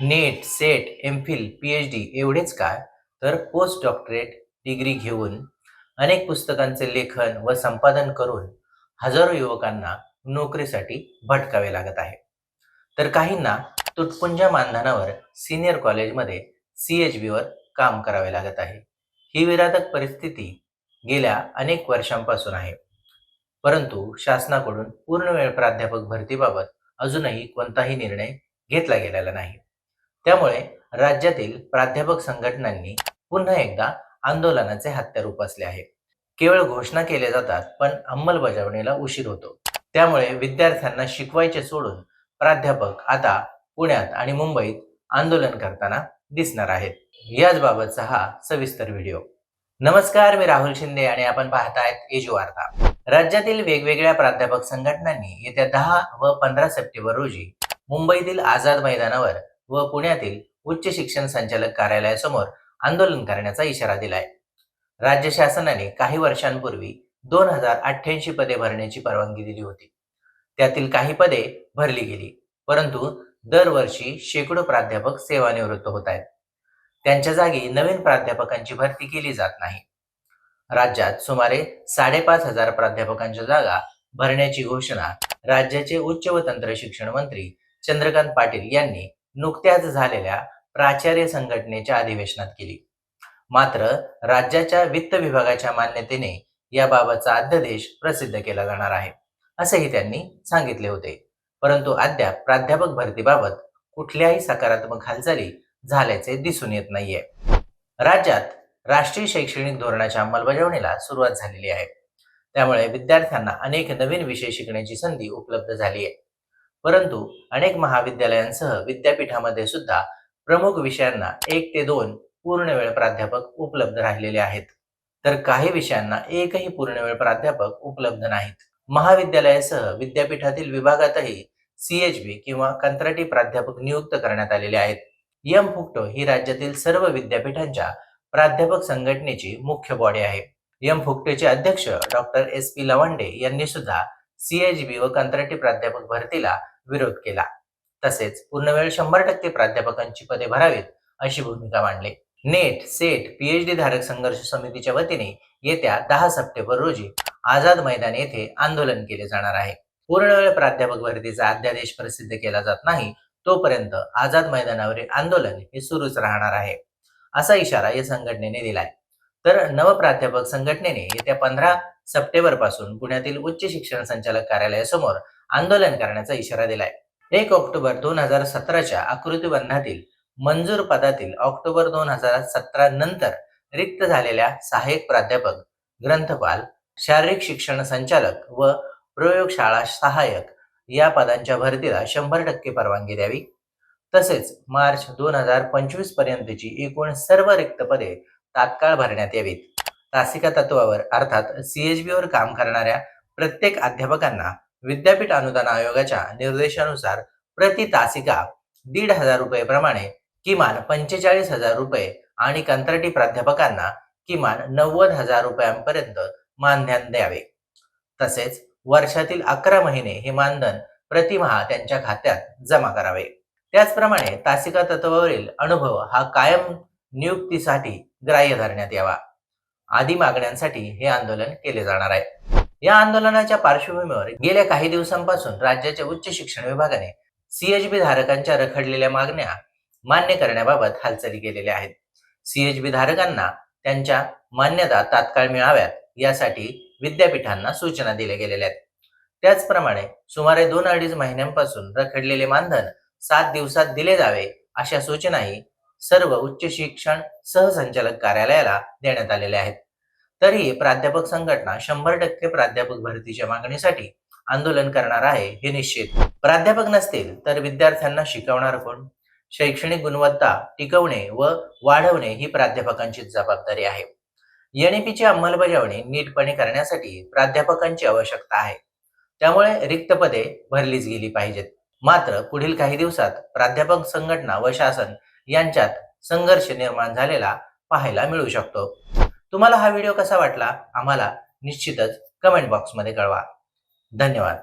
NET SET M Phil P H D एवढेच काय? तर पोस्ट डॉक्टरेट डिग्री घेऊन अनेक पुस्तकांचे लेखन व संपादन करून हजारो युवकांना नोकरीसाठी भटकावे लागत आहे. तर काहींना तुटपुंजा मानधनावर सिनियर कॉलेजमध्ये सी एच बीवर काम करावे लागत आहे. ही विराधक परिस्थिती गेल्या अनेक वर्षांपासून आहे. परंतु शासनाकडून पूर्णवेळ प्राध्यापक भरतीबाबत अजूनही कोणताही निर्णय घेतला गेलेला नाही. त्यामुळे राज्यातील प्राध्यापक संघटनांनी पुन्हा एकदा आंदोलनाचे हत्यार उपसले आहे. केवळ घोषणा केल्या जातात पण अंमलबजावणीला उशीर होतो. त्यामुळे विद्यार्थ्यांना शिकवायचे सोडून प्राध्यापक आता पुण्यात आणि मुंबईत आंदोलन करताना दिसणार आहेत. याच बाबतचा हा सविस्तर व्हिडिओ. नमस्कार मी राहुल शिंदे आणि आपण पाहतायत एजू वार्ता. राज्यातील वेगवेगळ्या प्राध्यापक संघटनांनी येत्या दहा व पंधरा सप्टेंबर रोजी मुंबईतील आझाद मैदानावर व पुण्यातील उच्च शिक्षण संचालक कार्यालयासमोर आंदोलन करण्याचा इशारा दिलाय. राज्य शासनाने काही वर्षांपूर्वी दोन हजार अठ्ठ्याऐंशी पदे भरण्याची परवानगी दिली होती. त्यातील काही पदे भरली गेली परंतु दरवर्षी शेकडो प्राध्यापक सेवानिवृत्त होत आहेत. त्यांच्या जागी नवीन प्राध्यापकांची भरती केली जात नाही. राज्यात सुमारे साडेपाच हजार प्राध्यापकांच्या जागा भरण्याची घोषणा राज्याचे उच्च व तंत्र शिक्षण मंत्री चंद्रकांत पाटील यांनी नुकत्याच झालेल्या प्राचार्य संघटनेच्या अधिवेशनात केली. मात्र राज्याच्या वित्त विभागाच्या मान्यतेने याबाबतचा अध्यादेश प्रसिद्ध केला जाणार आहे असेही त्यांनी सांगितले होते. परंतु अद्याप प्राध्यापक भरतीबाबत कुठल्याही सकारात्मक हालचाली झाल्याचे दिसून येत नाहीये. राज्यात राष्ट्रीय शैक्षणिक धोरणाच्या अंमलबजावणीला सुरुवात झालेली आहे. त्यामुळे विद्यार्थ्यांना अनेक नवीन विषय शिकण्याची संधी उपलब्ध झाली आहे. परंतु अनेक महाविद्यालयांसह विद्यापीठामध्ये सुद्धा प्रमुख विषयांना एक ते दोन पूर्णवेळ प्राध्यापक उपलब्ध राहिलेले आहेत. तर काही विषयांना एकही पूर्णवेळ प्राध्यापक उपलब्ध नाहीत. महाविद्यालयासह विद्यापीठातील विभागातही सीएचबी किंवा कंत्राटी प्राध्यापक नियुक्त करण्यात आलेले आहेत. यम फुकटो ही राज्यातील सर्व विद्यापीठांच्या प्राध्यापक संघटनेची मुख्य बॉडी आहे. यम फुकटोचे अध्यक्ष डॉक्टर एस पी लवांडे यांनी सुद्धा सीएचबी व कंत्राटी प्राध्यापक भरतीला विरोध केला. तसेच पूर्णवेळ शंभर टक्के प्राध्यापकांची पदे भरावीत अशी भूमिका मांडली. नेट सेट पीएचडी धारक संघर्ष समितीच्या वतीने येत्या दहा सप्टेंबर रोजी आझाद मैदान येथे आंदोलन केले जाणार आहे. पूर्णवेळ प्राध्यापक भरतीचा अध्यादेश प्रसिद्ध केला जात नाही तोपर्यंत आझाद मैदानावरील आंदोलन हे सुरूच राहणार आहे असा इशारा या संघटनेने दिलाय. तर नवप्राध्यापक संघटनेने येत्या पंधरा सप्टेंबरपासून पुण्यातील उच्च शिक्षण संचालक कार्यालयासमोर आंदोलन करण्याचा इशारा दिलाय. एक ऑक्टोबर दोन हजार सतराच्या आकृतीबंधातील मंजूर पदातील ऑक्टोबर दोन हजार सतरा नंतर रिक्त झालेल्या सहाय्यक प्राध्यापक ग्रंथपाल शारीरिक शिक्षण संचालक व प्रयोगशाळा सहाय्यक या पदांच्या भरतीला शंभर टक्के परवानगी द्यावी. तसेच मार्च दोन हजार पंचवीस पर्यंतची एकूण सर्व रिक्त पदे तात्काळ भरण्यात यावीत. तासिका तत्वावर अर्थात सीएचबी वर काम करणाऱ्या प्रत्येक अध्यापकांना विद्यापीठ अनुदान आयोगाच्या निर्देशानुसार प्रति तासिका दीड हजार रुपये प्रमाणे किमान पंचेचाळीस हजार रुपये आणि कंत्राटी प्राध्यापकांना किमान नव्वद हजार रुपयांपर्यंत मानधन द्यावे. तसेच वर्षातील अकरा महिने हे मानधन प्रतिमहा त्यांच्या खात्यात जमा करावे. त्याचप्रमाणे तासिका तत्वावरील अनुभव हा कायम नियुक्तीसाठी ग्राह्य धरण्यात यावा. आदी मागण्यांसाठी हे आंदोलन केले जाणार आहे. या आंदोलनाच्या पार्श्वभूमीवर गेल्या काही दिवसांपासून राज्याच्या उच्च शिक्षण विभागाने सीएचबी धारकांच्या रखडलेल्या मागण्या मान्य करण्याबाबत हालचाली केलेल्या आहेत. सीएचबी धारकांना त्यांच्या मान्यता तात्काळ मिळाव्यात यासाठी विद्यापीठांना सूचना दिल्या गेलेल्या आहेत. त्याचप्रमाणे सुमारे दोन अडीच महिन्यांपासून रखडलेले मानधन सात दिवसात दिले जावे अशा सूचनाही सर्व उच्च शिक्षण सहसंचालक कार्यालयाला देण्यात आलेल्या आहेत. तरीही प्राध्यापक संघटना शंभर टक्के प्राध्यापक भरतीच्या मागणीसाठी आंदोलन करणार आहे हे निश्चित. प्राध्यापक नसतील तर विद्यार्थ्यांना शिकवणार कोण? शैक्षणिक गुणवत्ता टिकवणे व वाढवणे ही प्राध्यापकांची जबाबदारी आहे. एनईपीची अंमलबजावणी नीटपणे करण्यासाठी प्राध्यापकांची आवश्यकता आहे. त्यामुळे रिक्त पदे भरलीच गेली पाहिजेत. मात्र पुढील काही दिवसात प्राध्यापक संघटना व शासन यांच्यात संघर्ष निर्माण झालेला पाहायला मिळू शकतो. तुम्हाला हा व्हिडिओ कसा वाटला आम्हाला निश्चितच कमेंट बॉक्समध्ये कळवा. धन्यवाद.